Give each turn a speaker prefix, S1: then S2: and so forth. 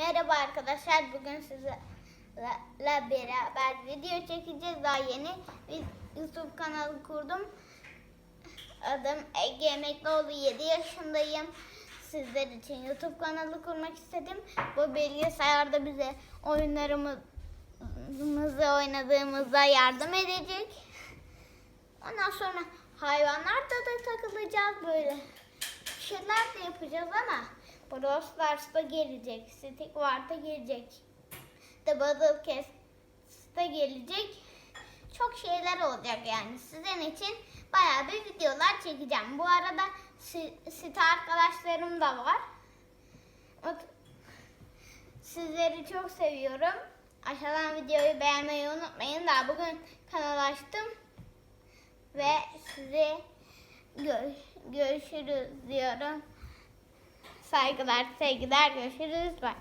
S1: Merhaba arkadaşlar. Bugün sizlerle beraber video çekeceğiz. Daha yeni bir YouTube kanalı kurdum. Adım Ege Emeklioğlu. 7 yaşındayım. Sizler için YouTube kanalı kurmak istedim. Bu bilgisayarda bize oyunlarımızı oynadığımızda yardım edecek. Ondan sonra hayvanlarda da takılacağız böyle. Şeyler de yapacağız ama Brawl Stars'ta gelecek. Stick War'da gelecek. The Battle Cast'ta gelecek. Çok şeyler olacak yani. Sizin için bayağı bir videolar çekeceğim. Bu arada si- site arkadaşlarım da var. Sizleri çok seviyorum. Aşağıdan videoyu beğenmeyi unutmayın. Daha bugün kanal açtım. Ve size gö- görüşürüz diyorum. Saygılar, sevgiler, görüşürüz. Bye.